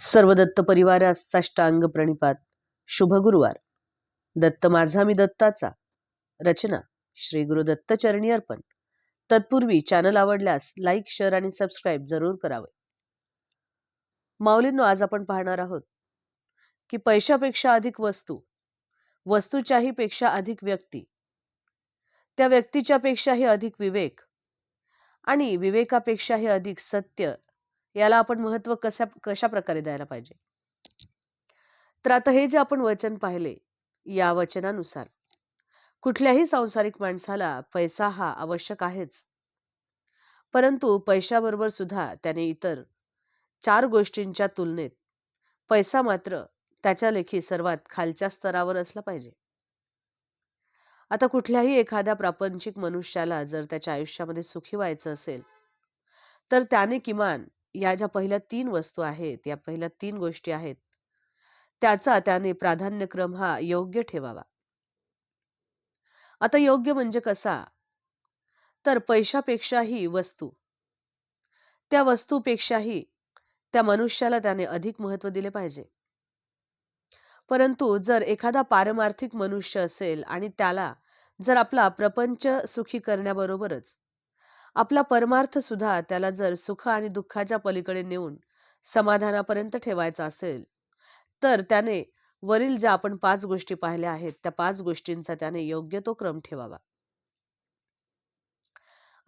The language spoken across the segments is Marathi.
सर्व दत्त परिवारास साष्टांग प्रणिपात. शुभ गुरुवार. दत्त माझा मी दत्ताचा. रचना श्री गुरु दत्त चरणी अर्पण. तत्पूर्वी चॅनल आवडल्यास लाईक शेअर आणि सबस्क्राईब जरूर करावे. माऊलींनो आज आपण पाहणार आहोत की पैशापेक्षा अधिक वस्तू वस्तूच्याही पेक्षा अधिक व्यक्ती त्या व्यक्तीच्या पेक्षाही अधिक विवेक आणि विवेकापेक्षाही अधिक सत्य याला आपण महत्त्व कशा कशा प्रकारे द्यायला पाहिजे? तर आता हे जे आपण वचन पाहिले या वचनानुसार कुठल्याही सांसारिक माणसाला पैसा हा आवश्यक आहेच. परंतु पैशाबरोबर सुद्धा त्याने इतर चार गोष्टींच्या तुलनेत पैसा मात्र त्याच्या लेखी सर्वात खालच्या स्तरावर असला पाहिजे. आता कुठल्याही एखाद्या प्रापंचिक मनुष्याला जर त्याच्या आयुष्यामध्ये सुखी व्हायचं असेल तर त्याने किमान या ज्या पहिल्या तीन वस्तू आहेत या पहिल्या तीन गोष्टी आहेत त्याचा त्याने प्राधान्यक्रम हा योग्य ठेवावा. आता योग्य म्हणजे कसा? तर पैशापेक्षाही वस्तू. त्या वस्तूपेक्षाही त्या मनुष्याला त्याने अधिक महत्त्व दिले पाहिजे. परंतु जर एखादा पारमार्थिक मनुष्य असेल आणि त्याला जर आपला प्रपंच सुखी करण्याबरोबरच आपला परमार्थ सुद्धा त्याला जर सुख आणि दुःखाच्या पलीकडे नेऊन समाधानापर्यंत ठेवायचा असेल तर त्याने वरील ज्या आपण पाच गोष्टी पाहिल्या आहेत त्या पाच गोष्टींचा त्याने योग्य तो क्रम ठेवावा.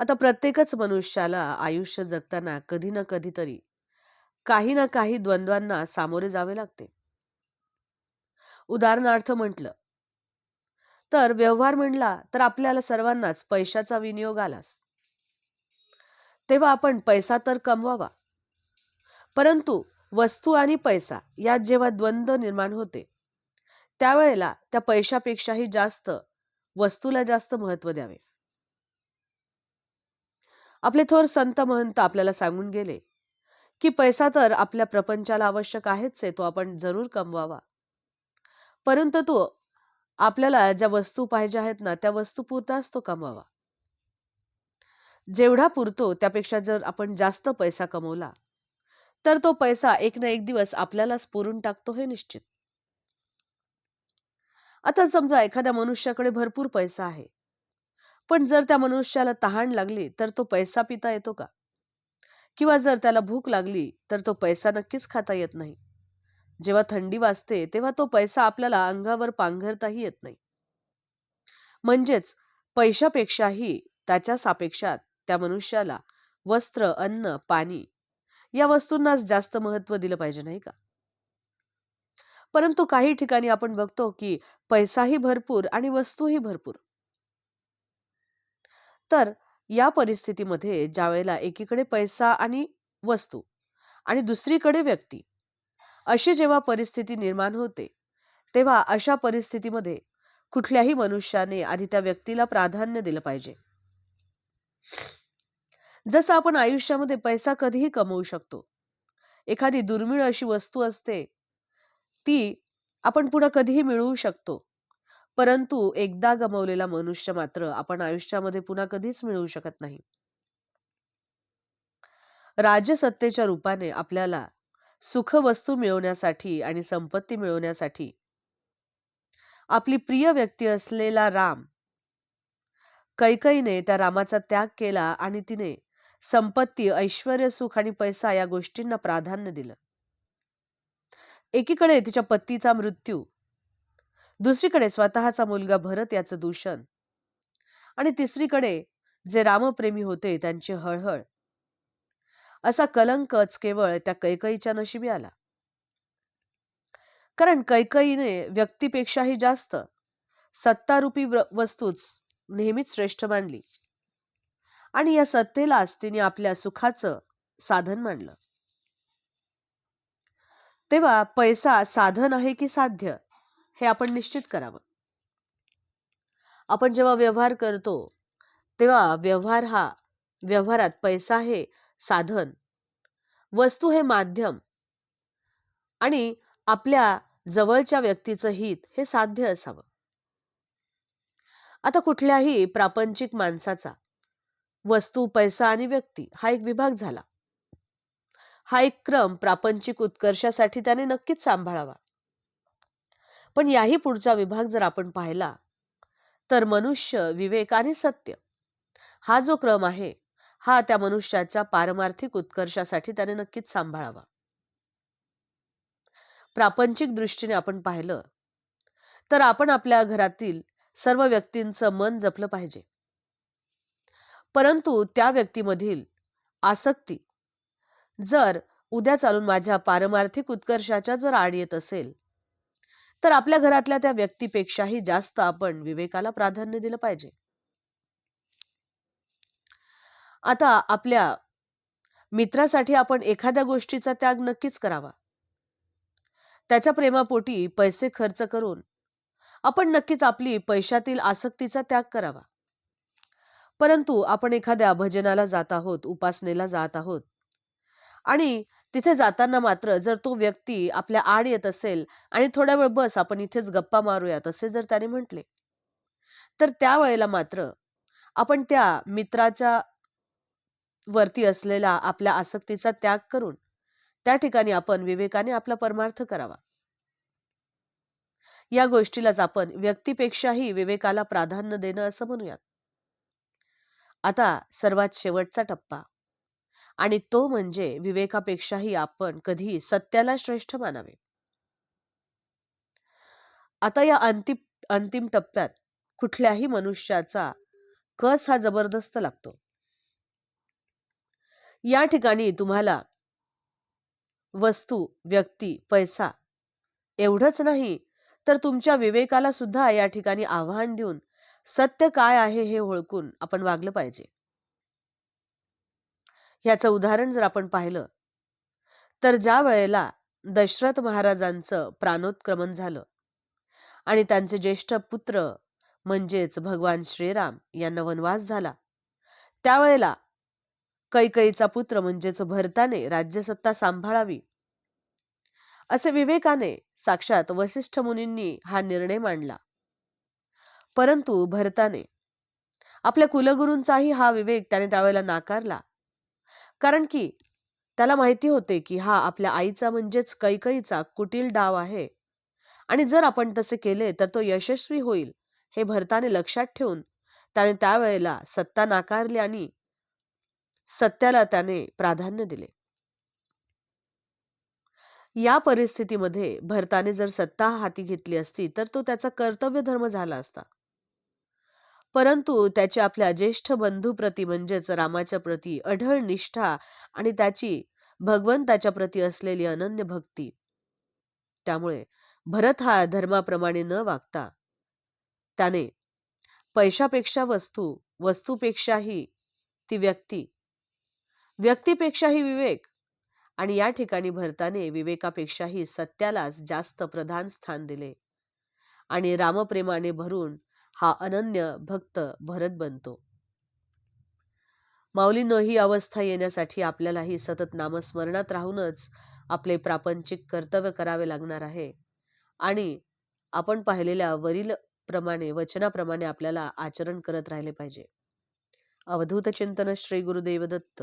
आता प्रत्येकच मनुष्याला आयुष्य जगताना कधी ना कधीतरी काही ना काही द्वंद्वांना सामोरे जावे लागते. उदाहरणार्थ म्हटलं तर व्यवहार म्हणला तर आपल्याला सर्वांनाच पैशाचा विनियोग आलाच. तेव्हा आपण पैसा तर कमवावा. परंतु वस्तू आणि पैसा यात जेव्हा द्वंद्व निर्माण होते त्यावेळेला त्या पैशापेक्षाही जास्त वस्तूला जास्त महत्त्व द्यावे. आपले थोर संत महंत आपल्याला सांगून गेले की पैसा तर आपल्या प्रपंचाला आवश्यक आहेच आहे तो आपण जरूर कमवावा. परंतु तो आपल्याला ज्या वस्तू पाहिजे आहेत ना त्या वस्तू पुरताच तो कमवावा. जेवढा पुरतो त्यापेक्षा जर आपण जास्त पैसा कमवला तर तो पैसा एक ना एक दिवस आपल्यालाच पुरून टाकतो हे निश्चित. आता समजा एखाद्या मनुष्याकडे भरपूर पैसा आहे पण जर त्या मनुष्याला तहान लागली तर तो पैसा पिता येतो का? किंवा जर त्याला भूक लागली तर तो पैसा नक्कीच खाता येत नाही. जेव्हा थंडी वाजते तेव्हा तो पैसा आपल्याला अंगावर पांघरताही येत नाही. म्हणजेच पैशापेक्षाही त्याच्या सापेक्षात त्या मनुष्याला वस्त्र अन्न पाणी या वस्तूंनाच जास्त महत्त्व दिलं पाहिजे नाही का? परंतु काही ठिकाणी आपण बघतो की पैसाही भरपूर आणि वस्तूही भरपूर. तर या परिस्थितीमध्ये ज्या वेळेला एकीकडे पैसा आणि वस्तू आणि दुसरीकडे व्यक्ती अशी जेव्हा परिस्थिती निर्माण होते तेव्हा अशा परिस्थितीमध्ये कुठल्याही मनुष्याने आधी त्या व्यक्तीला प्राधान्य दिलं पाहिजे. जसं आपण आयुष्यामध्ये पैसा कधीही कमवू शकतो. एखादी दुर्मिळ अशी वस्तू असते ती आपण पुन्हा कधीही मिळवू शकतो. परंतु एकदा गमवलेला मनुष्य मात्र आपण आयुष्यामध्ये पुन्हा कधीच मिळवू शकत नाही. राजसत्तेच्या रूपाने आपल्याला सुख वस्तू मिळवण्यासाठी आणि संपत्ती मिळवण्यासाठी आपली प्रिय व्यक्ती असलेला राम कैकईने त्या रामाचा त्याग केला आणि तिने संपत्ती ऐश्वर सुख आणि पैसा या गोष्टींना प्राधान्य दिलं. एकीकडे तिच्या पत्नीचा मृत्यू दुसरीकडे स्वतःचा मुलगा भरत याचं दूषण आणि तिसरीकडे जे रामप्रेमी होते त्यांची हळहळ. असा कलंकच केवळ त्या कैकईच्या नशिबी आला. कारण कैकईने व्यक्तीपेक्षाही जास्त सत्तारूपी वस्तूच नेहमीच श्रेष्ठ मानली. आणि या सत्तेलाच तिने आपल्या सुखाचं साधन मानलं. तेव्हा पैसा साधन आहे की साध्य हे आपण निश्चित करावं. आपण जेव्हा व्यवहार करतो तेव्हा व्यवहार हा व्यवहारात पैसा हे साधन वस्तू हे माध्यम आणि आपल्या जवळच्या व्यक्तीचं हित हे साध्य असावं. आता कुठल्याही प्रापंचिक माणसाचा वस्तू पैसा आणि व्यक्ती हा एक विभाग झाला. हा एक क्रम प्रापंचिक उत्कर्षासाठी त्याने नक्कीच सांभाळावा. पण याही पुढचा विभाग जर आपण पाहिला तर मनुष्य विवेक आणि सत्य हा जो क्रम आहे हा त्या मनुष्याच्या पारमार्थिक उत्कर्षासाठी त्याने नक्कीच सांभाळावा. प्रापंचिक दृष्टीने आपण पाहिलं तर आपण आपल्या घरातील सर्व व्यक्तींचं मन जपलं पाहिजे. परंतु त्या व्यक्तीमधील आसक्ती जर उद्या चालून माझ्या पारमार्थिक उत्कर्षाच्या जर आड येत असेल तर आपल्या घरातल्या त्या व्यक्तीपेक्षाही जास्त आपण विवेकाला प्राधान्य दिलं पाहिजे. आता आपल्या मित्रासाठी आपण एखाद्या गोष्टीचा त्याग नक्कीच करावा. त्याच्या प्रेमापोटी पैसे खर्च करून आपण नक्कीच आपली पैशातील आसक्तीचा त्याग करावा. परंतु आपण एखाद्या भजनाला जात आहोत उपासनेला जात आहोत आणि तिथे जाताना मात्र जर तो व्यक्ती आपल्या आड येत असेल आणि थोड्या वेळ बस आपण इथेच गप्पा मारूयात असे जर त्याने म्हटले तर त्यावेळेला मात्र आपण त्या मित्राच्या वरती असलेला आपल्या आसक्तीचा त्याग करून त्या ठिकाणी आपण विवेकाने आपला परमार्थ करावा. या गोष्टीलाच आपण व्यक्तीपेक्षाही विवेकाला प्राधान्य देणं असं म्हणूयात. आता सर्वात शेवटचा टप्पा. आणि तो म्हणजे विवेकापेक्षाही आपण कधी सत्याला श्रेष्ठ मानावे. आता या अंतिम अंतिम टप्प्यात कुठल्याही मनुष्याचा कस हा जबरदस्त लागतो? या ठिकाणी तुम्हाला वस्तू व्यक्ती पैसा एवढंच नाही तर तुमच्या विवेकाला सुद्धा या ठिकाणी आव्हान देऊन सत्य काय आहे हे ओळखून आपण वागलं पाहिजे. ह्याचं उदाहरण जर आपण पाहिलं तर ज्या वेळेला दशरथ महाराजांचं प्राणोत्क्रमण झालं आणि त्यांचे ज्येष्ठ पुत्र म्हणजेच भगवान श्रीराम यांना वनवास झाला त्यावेळेला कैकईचा पुत्र म्हणजेच भरताने राज्यसत्ता सांभाळावी असे विवेकाने साक्षात वसिष्ठ मुनींनी हा निर्णय मांडला. परंतु भरताने आपल्या कुलगुरूंचाही हा विवेक त्याने त्यावेळेला नाकारला. कारण की त्याला माहिती होते की हा आपल्या आईचा म्हणजेच कैकईचा कुटील डाव आहे आणि जर आपण तसे केले तर तो यशस्वी होईल हे भरताने लक्षात ठेवून त्याने त्यावेळेला सत्ता नाकारली आणि सत्याला त्याने प्राधान्य दिले. या परिस्थितीमध्ये भरताने जर सत्ता हाती घेतली असती तर तो त्याचा कर्तव्य धर्म झाला असता. परंतु त्याची आपल्या ज्येष्ठ बंधूप्रती म्हणजेच रामाच्या प्रती अढळ निष्ठा आणि त्याची भगवंताच्या प्रती असलेली अनन्य भक्ती. त्यामुळे भरत हा धर्माप्रमाणे न वागता त्याने पैशापेक्षा वस्तू वस्तूपेक्षाही ती व्यक्ती व्यक्तीपेक्षाही विवेक आणि या ठिकाणी भरताने विवेकापेक्षाही सत्यालाच जास्त प्रधान स्थान दिले. आणि रामप्रेमाने भरून हा अनन्य भक्त भरत बनतो. माऊलींनो ही अवस्था येण्यासाठी आपल्यालाही सतत नामस्मरणात राहूनच आपले प्रापंचिक कर्तव्य करावे लागणार आहे. आणि आपण पाहिलेल्या वरील प्रमाणे वचनाप्रमाणे आपल्याला आचरण करत राहिले पाहिजे. अवधूत चिंतन श्री गुरुदेव दत्त